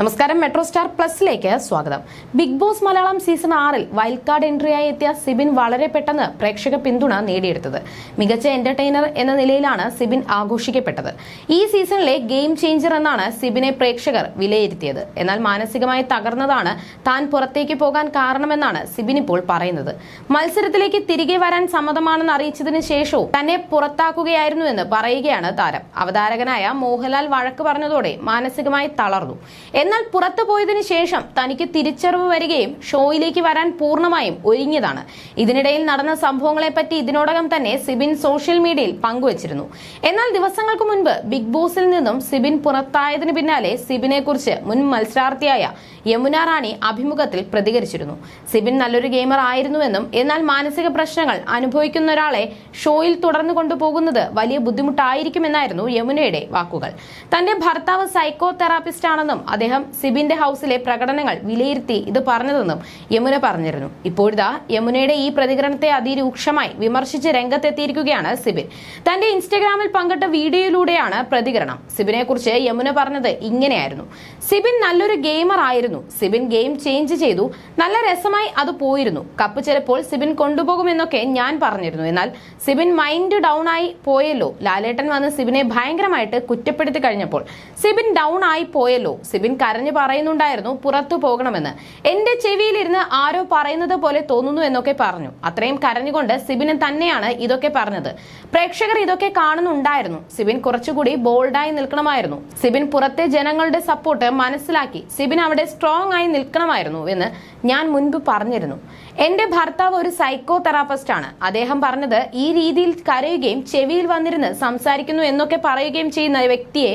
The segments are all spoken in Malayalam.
നമസ്കാരം മെട്രോ സ്റ്റാർ പ്ലസിലേക്ക് സ്വാഗതം. ബിഗ് ബോസ് മലയാളം സീസൺ ആറിൽ വൈൽഡ് കാർഡ് എൻട്രിയായി എത്തിയ സിബിൻ വളരെ പെട്ടെന്ന് പ്രേക്ഷക പിന്തുണ നേടിയെടുത്തത്. മികച്ച എന്റർടൈനർ എന്ന നിലയിലാണ് സിബിൻ ആഘോഷിക്കപ്പെട്ടത്. ഈ സീസണിലെ ഗെയിം ചേഞ്ചർ എന്നാണ് സിബിനെ പ്രേക്ഷകർ വിലയിരുത്തിയത്. എന്നാൽ മാനസികമായി തകർന്നതാണ് താൻ പുറത്തേക്ക് പോകാൻ കാരണമെന്നാണ് സിബിൻ ഇപ്പോൾ പറയുന്നത്. മത്സരത്തിലേക്ക് തിരികെ വരാൻ സമ്മതമാണെന്ന് അറിയിച്ചതിന് ശേഷവും തന്നെ പുറത്താക്കുകയായിരുന്നുവെന്ന് പറയുകയാണ് താരം. അവതാരകനായ മോഹൻലാൽ വഴക്ക് പറഞ്ഞതോടെ മാനസികമായി തളർന്നു. എന്നാൽ പുറത്തു പോയതിനു ശേഷം തനിക്ക് തിരിച്ചറിവ് വരികയും ഷോയിലേക്ക് വരാൻ പൂർണമായും ഒരുങ്ങിയതാണ്. ഇതിനിടയിൽ നടന്ന സംഭവങ്ങളെപ്പറ്റി ഇതിനോടകം തന്നെ സിബിൻ സോഷ്യൽ മീഡിയയിൽ പങ്കുവച്ചിരുന്നു. എന്നാൽ ദിവസങ്ങൾക്ക് മുൻപ് ബിഗ് ബോസിൽ നിന്നും സിബിൻ പുറത്തായതിനു പിന്നാലെ സിബിനെ കുറിച്ച് മുൻ മത്സരാർത്ഥിയായ യമുന റാണി അഭിമുഖത്തിൽ പ്രതികരിച്ചിരുന്നു. സിബിൻ നല്ലൊരു ഗെയിമർ ആയിരുന്നുവെന്നും എന്നാൽ മാനസിക പ്രശ്നങ്ങൾ അനുഭവിക്കുന്ന ഒരാളെ ഷോയിൽ തുടർന്നു കൊണ്ടുപോകുന്നത് വലിയ ബുദ്ധിമുട്ടായിരിക്കുമെന്നായിരുന്നു യമുനയുടെ വാക്കുകൾ. തന്റെ ഭർത്താവ് സൈക്കോ തെറാപ്പിസ്റ്റ് ആണെന്നും അദ്ദേഹം സിബിന്റെ ഹൗസിലെ പ്രകടനങ്ങൾ വിലയിരുത്തി ഇത് പറഞ്ഞതെന്നും യമുന പറഞ്ഞിരുന്നു. ഇപ്പോഴിതാ യമുനയുടെ ഈ പ്രതികരണത്തെ അതിരൂക്ഷമായി വിമർശിച്ച് രംഗത്തെത്തിയിരിക്കുകയാണ് സിബിൻ. തന്റെ ഇൻസ്റ്റഗ്രാമിൽ പങ്കിട്ട വീഡിയോയിലൂടെയാണ് പ്രതികരണം. സിബിനെ കുറിച്ച് യമുന പറഞ്ഞത് ഇങ്ങനെയായിരുന്നു. സിബിൻ നല്ലൊരു ഗെയിമർ ആയിരുന്നു. സിബിൻ ഗെയിം ചേഞ്ച് ചെയ്തു. നല്ല രസമായി അത് പോയിരുന്നു. കപ്പ് ചിലപ്പോൾ സിബിൻ കൊണ്ടുപോകുമെന്നൊക്കെ ഞാൻ പറഞ്ഞിരുന്നു. എന്നാൽ സിബിൻ മൈൻഡ് ഡൗൺ ആയി പോയല്ലോ. ലാലേട്ടൻ വന്ന് സിബിനെ ഭയങ്കരമായിട്ട് കുറ്റപ്പെടുത്തി കഴിഞ്ഞപ്പോൾ സിബിൻ ഡൗൺ ആയി പോയല്ലോ. സിബിൻ കരഞ്ഞു പറയുന്നുണ്ടായിരുന്നു പുറത്തു പോകണമെന്ന്. എന്റെ ചെവിയിലിരുന്ന് ആരോ പറയുന്നത് പോലെ തോന്നുന്നു എന്നൊക്കെ പറഞ്ഞു. അത്രയും കരഞ്ഞുകൊണ്ട് സിബിന് തന്നെയാണ് ഇതൊക്കെ പറഞ്ഞത്. പ്രേക്ഷകർ ഇതൊക്കെ കാണുന്നുണ്ടായിരുന്നു. സിബിൻ കുറച്ചുകൂടി ബോൾഡായി നിൽക്കണമായിരുന്നു. സിബിൻ പുറത്തെ ജനങ്ങളുടെ സപ്പോർട്ട് മനസ്സിലാക്കി. സിബിൻ അവിടെ സ്ട്രോങ് ആയി നിൽക്കണമായിരുന്നു എന്ന് ഞാൻ മുൻപ് പറഞ്ഞിരുന്നു. എന്റെ ഭർത്താവ് ഒരു സൈക്കോ ആണ്. അദ്ദേഹം പറഞ്ഞത് ഈ രീതിയിൽ കരയുകയും ചെവിയിൽ വന്നിരുന്ന് സംസാരിക്കുന്നു എന്നൊക്കെ പറയുകയും ചെയ്യുന്ന വ്യക്തിയെ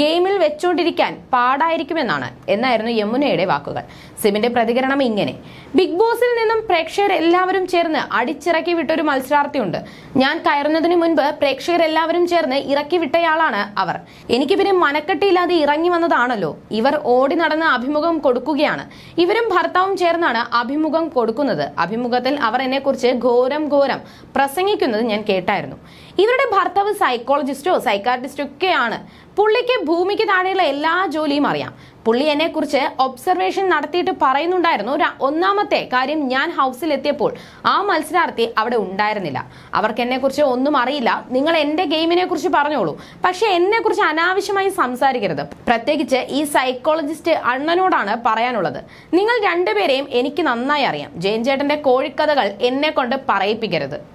ഗെയിമിൽ വെച്ചുകൊണ്ടിരിക്കാൻ പാടായിരിക്കുമെന്നാണ് എന്നായിരുന്നു യമുനയുടെ വാക്കുകൾ. സിമിന്റെ പ്രതികരണം ഇങ്ങനെ. ബിഗ് ബോസിൽ നിന്നും പ്രേക്ഷകർ എല്ലാവരും ചേർന്ന് അടിച്ചിറക്കി വിട്ടൊരു മത്സരാർത്ഥിയുണ്ട്. ഞാൻ കയറുന്നതിന് മുൻപ് പ്രേക്ഷകർ എല്ലാവരും ചേർന്ന് ഇറക്കി വിട്ടയാളാണ് അവർ. എനിക്ക് പിന്നെ മനക്കെട്ടിയില്ലാതെ ഇറങ്ങി വന്നതാണല്ലോ. ഇവർ ഓടി നടന്ന് അഭിമുഖം കൊടുക്കുകയാണ്. ഇവരും ഭർത്താവും ചേർന്നാണ് അഭിമുഖം കൊടുക്കുന്നത്. അഭിമുഖത്തിൽ അവർ എന്നെക്കുറിച്ച് ഘോരം ഘോരം പ്രസംഗിക്കുന്നത് ഞാൻ കേട്ടായിരുന്നു. ഇവരുടെ ഭർത്താവ് സൈക്കോളജിസ്റ്റോ സൈക്കാട്രിസ്റ്റോ ഒക്കെയാണ് പുള്ളിക്ക് ഭൂമിക്ക് താഴെയുള്ള എല്ലാ ജോലിയും അറിയാം. പുള്ളി എന്നെ കുറിച്ച് ഒബ്സർവേഷൻ നടത്തിയിട്ട് പറയുന്നുണ്ടായിരുന്നു. ഒന്നാമത്തെ കാര്യം ഞാൻ ഹൗസിൽ എത്തിയപ്പോൾ ആ മത്സരാർത്ഥി അവിടെ ഉണ്ടായിരുന്നില്ല. അവർക്ക് എന്നെ കുറിച്ച് ഒന്നും അറിയില്ല. നിങ്ങൾ എന്റെ ഗെയിമിനെ കുറിച്ച് പറഞ്ഞോളൂ. പക്ഷെ എന്നെ കുറിച്ച് അനാവശ്യമായി സംസാരിക്കരുത്. പ്രത്യേകിച്ച് ഈ സൈക്കോളജിസ്റ്റ് അണ്ണനോടാണ് പറയാനുള്ളത്. നിങ്ങൾ രണ്ടുപേരെയും എനിക്ക് നന്നായി അറിയാം. ജയൻ ചേട്ടന്റെ കോഴിക്കഥകൾ എന്നെ കൊണ്ട് പറയിപ്പിക്കരുത്.